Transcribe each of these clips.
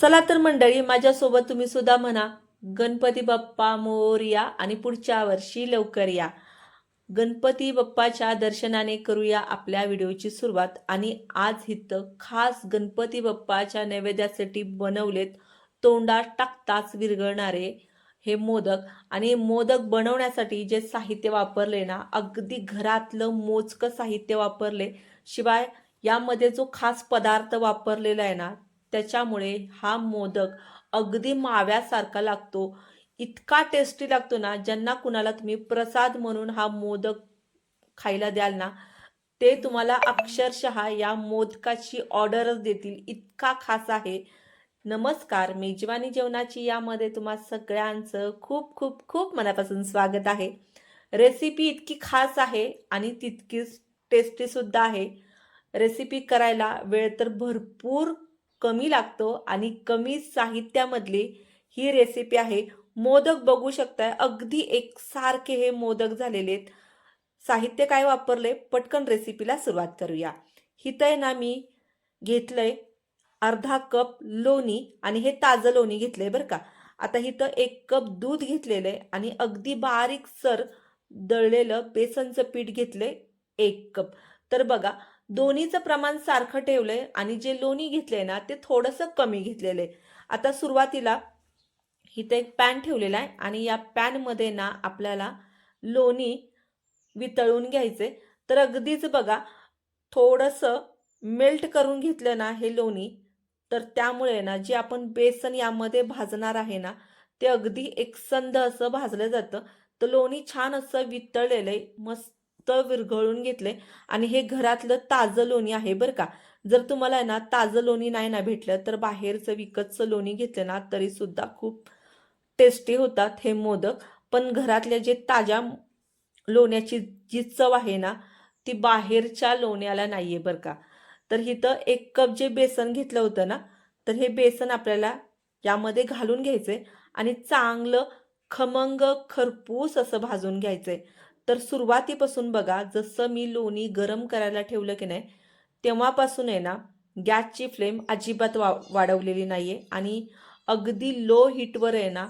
चला तर मंडळी माझ्यासोबत तुम्ही सुद्धा म्हणा गणपती बाप्पा मोरया आणि पुढच्या वर्षी लवकर या. गणपती बाप्पाच्या दर्शनाने करूया आपल्या व्हिडिओची सुरुवात. आणि आज इथं खास गणपती बाप्पाच्या नैवेद्यासाठी बनवलेत तोंडात टाकताच विरघळणारे हे मोदक. आणि मोदक बनवण्यासाठी जे साहित्य वापरले ना अगदी घरातलं मोजकं साहित्य वापरले. शिवाय यामध्ये जो खास पदार्थ वापरलेला आहे ना त्याच्यामुळे हा मोदक अगदी माव्यासारखा लागतो. इतका टेस्टी लागतो ना ज्यांना कुणाला तुम्ही प्रसाद म्हणून हा मोदक खायला द्याल ना ते तुम्हाला अक्षरशः या मोदकाची ऑर्डरच देतील. इतका खास आहे. नमस्कार मेजवानी जेवणाची यामध्ये तुम्हा सगळ्यांचं खूप खूप खूप मनापासून स्वागत आहे. रेसिपी इतकी खास आहे आणि तितकीच टेस्टीसुद्धा आहे. रेसिपी करायला वेळ तर भरपूर कमी लागतो आणि कमी साहित्यामधली ही रेसिपी आहे. मोदक बघू शकताय. अगदी एकसारखे हे मोदक झालेले आहेत. साहित्य काय वापरले पटकन रेसिपीला सुरुवात करूया. हिथं आहे ना मी घेतलंय अर्धा कप लोणी आणि हे ताजं लोणी घेतलंय बरं का. आता इथं एक कप दूध घेतलेलं आहे आणि अगदी बारीक सर दळलेलं बेसनचं पीठ घेतलंय एक कप. तर बघा दोन्हीचं प्रमाण सारखं ठेवलंय आणि जे लोणी घेतलंय ना ते थोडंसं कमी घेतलेलं आहे. आता सुरुवातीला इथे एक पॅन ठेवलेला आहे आणि या पॅनमध्ये ना आपल्याला लोणी वितळून घ्यायचे तर अगदीच बघा थोडंसं मेल्ट करून घेतलं ना हे लोणी तर त्यामुळे ना जे आपण बेसन यामध्ये भाजणार आहे ना ते अगदी एकसंध असं भाजलं जातं. तर लोणी छान असं वितळलेलं आहे मस्त विरघळून घेतले आणि हे घरातलं ताजं लोणी आहे बरं का. जर तुम्हाला आहे ना ताजं लोणी नाही ना भेटलं तर बाहेरचं विकतचं लोणी घेतलं ना तरी सुद्धा खूप टेस्टी होतात हे मोदक. पण घरातल्या जे ताज्या लोण्याची जी चव आहे ना ती बाहेरच्या लोण्याला नाही आहे बरं का. तर इथं एक कप जे बेसन घेतलं होतं ना तर हे बेसन आपल्याला यामध्ये घालून घ्यायचे आणि चांगलं खमंग खरपूस असं भाजून घ्यायचंय. तर सुरुवातीपासून बघा जसं मी लोणी गरम करायला ठेवलं की नाही तेव्हापासून आहे ना गॅसची फ्लेम अजिबात वा वाढवलेली नाही आहे आणि अगदी लो हीटवर आहे ना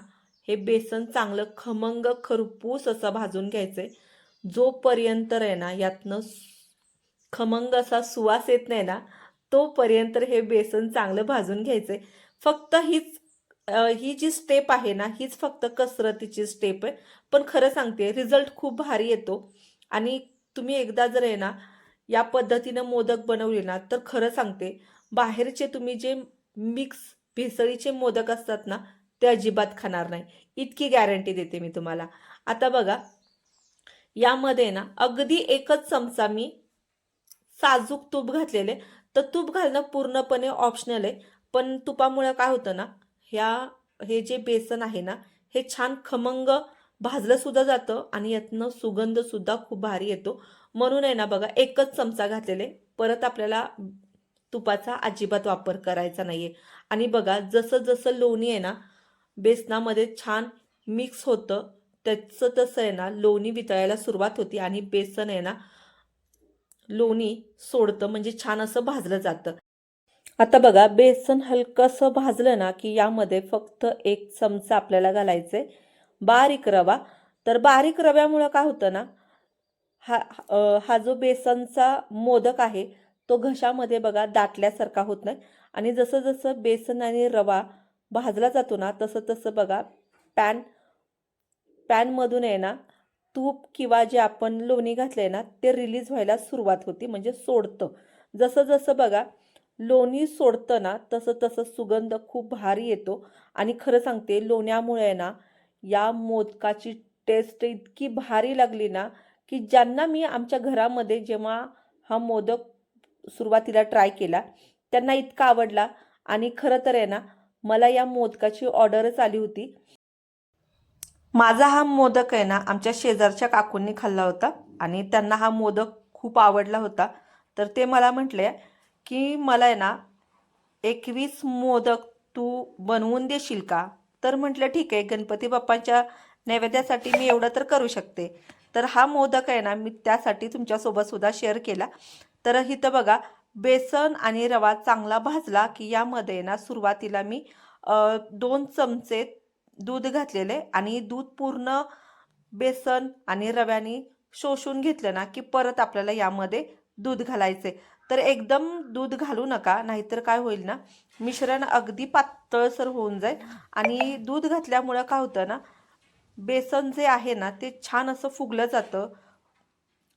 हे बेसन चांगलं खमंग खरपूस असं भाजून घ्यायचंय. जोपर्यंत आहे ना यातनं खमंग असा सुवास येत नाही ना तोपर्यंत हे बेसन चांगलं भाजून घ्यायचंय. फक्त हीच ही जी स्टेप आहे ना हीच फक्त कसरतीची स्टेप आहे. पण खरं सांगते रिझल्ट खूप भारी येतो. आणि तुम्ही एकदा जर आहे ना या पद्धतीनं मोदक बनवले ना तर खरं सांगते बाहेरचे तुम्ही जे मिक्स भेसळीचे मोदक असतात ना ते अजिबात खाणार नाही. इतकी गॅरंटी देते मी तुम्हाला. आता बघा यामध्ये ना अगदी एकच चमचा मी साजूक तूप घातलेले तर तूप घालणं पूर्णपणे ऑप्शनल आहे. पण तुपामुळे काय होतं ना ह्या हे जे बेसन आहे ना हे छान खमंग भाजलं सुद्धा जातं आणि यातनं सुगंध सुद्धा खूप भारी येतो. म्हणून आहे ना बघा एकच चमचा घातलेले. परत आपल्याला तुपाचा अजिबात वापर करायचा नाहीये. आणि बघा जसं जसं लोणी आहे ना बेसनामध्ये छान मिक्स होतं त्याचं तसं आहे ना लोणी वितळायला सुरुवात होती आणि बेसन आहे ना लोणी सोडतं म्हणजे छान असं भाजलं जातं. आता बघा बेसन हलकंसं भाजलं ना की यामध्ये फक्त एक चमचा आपल्याला घालायचे बारीक रवा. तर बारीक रव्यामुळं काय होतं ना हा हा जो बेसनचा मोदक आहे तो घशामध्ये बघा दाटल्यासारखा होत नाही. आणि जसं जसं बेसन आणि रवा भाजला जातो ना तसं तसं बघा पॅन पॅनमधून आहे ना तूप किंवा जे आपण लोणी घातलंय ना ते रिलीज व्हायला सुरुवात होती म्हणजे सोडतं. जसं जसं बघा लोणी सोडतं ना तसं तसं सुगंध खूप भारी येतो. आणि खरं सांगते लोण्यामुळे ना या मोदकाची टेस्ट इतकी भारी लागली ना की ज्यांना मी आमच्या घरामध्ये जेव्हा हा मोदक सुरुवातीला ट्राय केला त्यांना इतका आवडला. आणि खरं तर आहे ना मला या मोदकाची ऑर्डरच आली होती. माझा हा मोदक आहे ना आमच्या शेजारच्या काकूंनी खाल्ला होता. आणि त्यांना हा मोदक खूप आवडला होता. तर ते मला म्हटले की मला आहे ना एकवीस मोदक तू बनवून देशील का? तर म्हटलं ठीक आहे गणपती बाप्पांच्या नैवेद्यासाठी मी एवढं तर करू शकते. तर हा मोदक आहे ना मी त्यासाठी तुमच्यासोबत सुद्धा शेअर केला. तर इथं बघा बेसन आणि रवा चांगला भाजला की यामध्ये ना सुरुवातीला मी दोन चमचे दूध घातलेले आणि दूध पूर्ण बेसन आणि रव्याने शोषून घेतलं ना की परत आपल्याला यामध्ये दूध घालायचे. तर एकदम दूध घालू नका नाहीतर काय होईल ना मिश्रण अगदी पातळसर होऊन जाईल. आणि दूध घातल्यामुळं काय होतं ना बेसन जे आहे ना ते छान असं फुगलं जातं.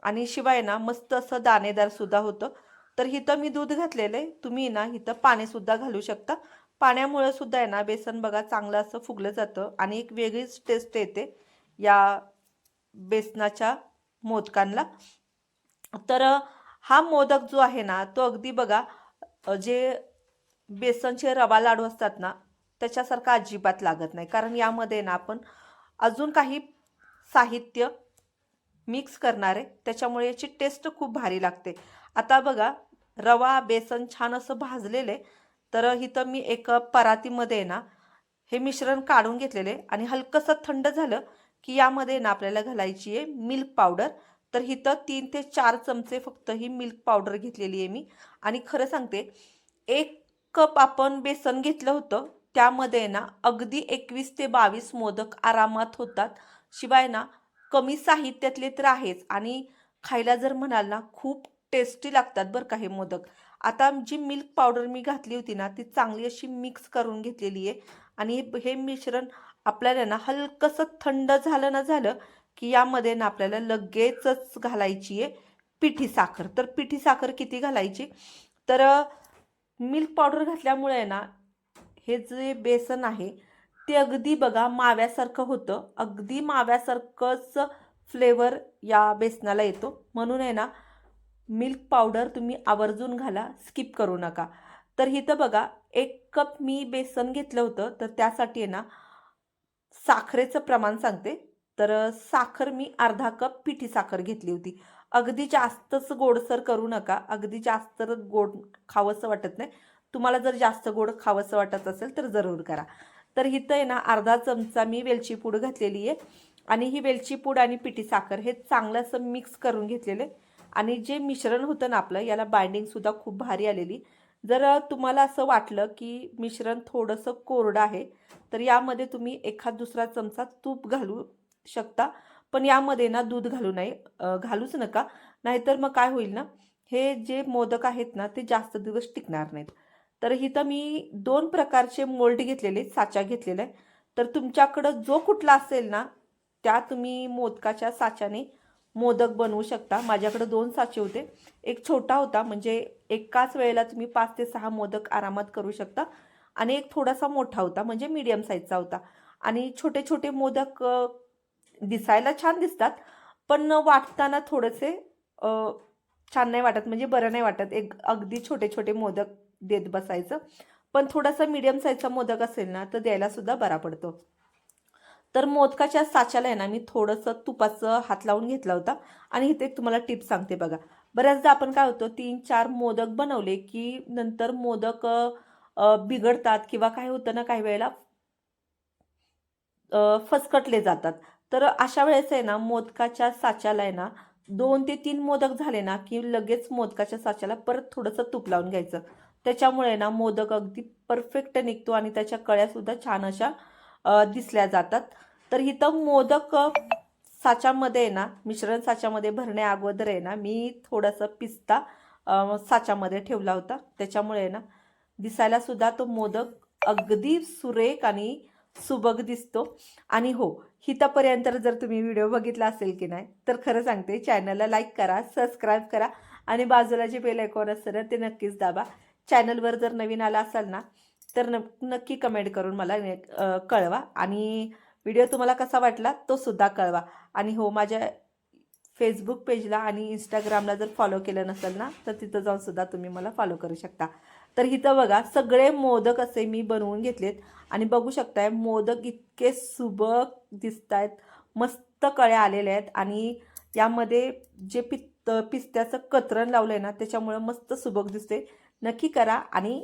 आणि शिवाय ना मस्त असं दाणेदार सुद्धा होतं. तर इथं मी दूध घातलेलं आहे. तुम्ही ना इथं पाणीसुद्धा घालू शकता. पाण्यामुळं सुद्धा आहे ना बेसन बघा चांगलं असं फुगलं जातं. आणि एक वेगळीच टेस्ट येते या बेसनाच्या मोदकांना. तर हा मोदक जो आहे ना तो अगदी बघा जे बेसनचे रवा लाडू असतात ना त्याच्यासारखा अजिबात लागत नाही. कारण यामध्ये ना आपण अजून काही साहित्य मिक्स करणार आहे. त्याच्यामुळे याची टेस्ट खूप भारी लागते. आता बघा रवा बेसन छान असं भाजलेलं आहे तर इथं मी एक परातीमध्ये ना हे मिश्रण काढून घेतलेले आणि हलकंसं थंड झालं की यामध्ये ना आपल्याला घालायची आहे मिल्क पावडर. तर इथं तीन ते चार चमचे फक्त ही मिल्क पावडर घेतलेली आहे मी. आणि खरं सांगते एक कप आपण बेसन घेतलं होतं त्यामध्ये ना अगदी एकवीस ते बावीस मोदक आरामात होतात. शिवाय ना कमी साहित्यातले तर आहेच. आणि खायला जर म्हणाल ना खूप टेस्टी लागतात बरं का हे मोदक. आता जी मिल्क पावडर मी घातली होती ना ती चांगली अशी मिक्स करून घेतलेली आहे. आणि हे- हे मिश्रण आपल्याला ना हलकंसं थंड झालं ना झालं की यामध्ये ना आपल्याला लगेचच घालायची आहे पिठी साखर. तर पिठी साखर किती घालायची? तर मिल्क पावडर घातल्यामुळे ना हे जे बेसन आहे ते अगदी बघा माव्यासारखं होतं. अगदी माव्यासारखंच फ्लेवर या बेसनाला येतो. म्हणून आहे ना मिल्क पावडर तुम्ही आवर्जून घाला स्किप करू नका. तर इथं बघा एक कप मी बेसन घेतलं होतं तर त्यासाठी आहे ना साखरेचं प्रमाण सांगते. तर साखर मी अर्धा कप पिठी साखर घेतली होती. अगदी जास्तच गोडसर करू नका. अगदी जास्त गोड खावंसं वाटत नाही. तुम्हाला जर जास्त गोड खावंसं वाटत असेल तर जरूर करा. तर इथं आहे ना अर्धा चमचा मी वेलची पूड घातलेली आहे. आणि ही वेलची पूड आणि पिठी साखर हे चांगलं असं मिक्स करून घेतलेलं आहे. आणि जे मिश्रण होतं ना आपलं याला बाइंडिंगसुद्धा खूप भारी आलेली. जर तुम्हाला असं वाटलं की मिश्रण थोडंसं कोरडं आहे तर यामध्ये तुम्ही एखाद दुसरा चमचा तूप घालू शकता. पण यामध्ये ना दूध घालू नाही घालूच नका. नाहीतर मग काय होईल ना हे जे मोदक आहेत ना ते जास्त दिवस टिकणार नाहीत. तर इथं मी दोन प्रकारचे मोल्ड घेतलेले साचा घेतलेला आहे. तर तुमच्याकडं जो कुठला असेल ना त्या तुम्ही मोदकाच्या साच्याने मोदक बनवू शकता. माझ्याकडं दोन साचे होते. एक छोटा होता म्हणजे एकाच वेळेला तुम्ही पाच ते सहा मोदक आरामात करू शकता. आणि एक थोडासा मोठा होता म्हणजे मीडियम साईजचा होता. आणि छोटे छोटे मोदक दिसायला छान दिसतात पण वाटताना थोडेसे छान नाही वाटत म्हणजे बरं नाही वाटत. एक अगदी छोटे छोटे मोदक देत बसायचं. पण थोडासा मीडियम साईजचा मोदक असेल ना तर द्यायला सुद्धा बरा पडतो. तर मोदकाच्या साच्याला आहे ना मी थोडंसं तुपाचं हात लावून घेतला होता. आणि इथे एक तुम्हाला टिप सांगते बघा. बऱ्याचदा आपण काय होतो तीन चार मोदक बनवले की नंतर मोदक बिघडतात किंवा काय होतं ना काही वेळेला फसकटले जातात. तर अशा वेळेस आहे ना मोदकाच्या साच्याला आहे ना दोन ते तीन मोदक झाले ना की लगेच मोदकाच्या साच्याला परत थोडंसं तूप लावून घ्यायचं. त्याच्यामुळे ना मोदक अगदी परफेक्ट निघतो आणि त्याच्या कळ्यासुद्धा छान अशा दिसल्या जातात. तर इथं मोदक साच्यामध्ये आहे ना मिश्रण साच्यामध्ये भरण्या अगोदर आहे ना मी थोडंसं पिस्ता साच्यामध्ये ठेवला होता. त्याच्यामुळे आहे ना दिसायला सुद्धा तो मोदक अगदी सुरेख आणि सुबक दिसतो. आणि हो हितापर्यंत जर तुम्ही व्हिडिओ बघितला असेल की नाही तर खरं सांगते चॅनलला लाईक करा सबस्क्राईब करा आणि बाजूला जे बेल आयकॉन असतं ना ते नक्कीच दाबा. चॅनलवर जर नवीन आला असाल ना तर न नक्की कमेंट करून मला कळवा. आणि व्हिडिओ तुम्हाला कसा वाटला तो सुद्धा कळवा. आणि हो माझ्या फेसबुक पेजला आणि इंस्टाग्रामला जर फॉलो केलं नसेल ना तर तिथं जाऊन सुद्धा तुम्ही मला फॉलो करू शकता. तर इथं बघा सगळे मोदक असे मी बनवून घेतलेत. आणि बघू शकताय मोदक इतके सुबक दिसत आहेत मस्त कळ्या आलेल्या आहेत. आणि यामध्ये जे पित्त पिस्त्याचं कतरण लावलं आहे ना त्याच्यामुळं मस्त सुबक दिसते नक्की करा आणि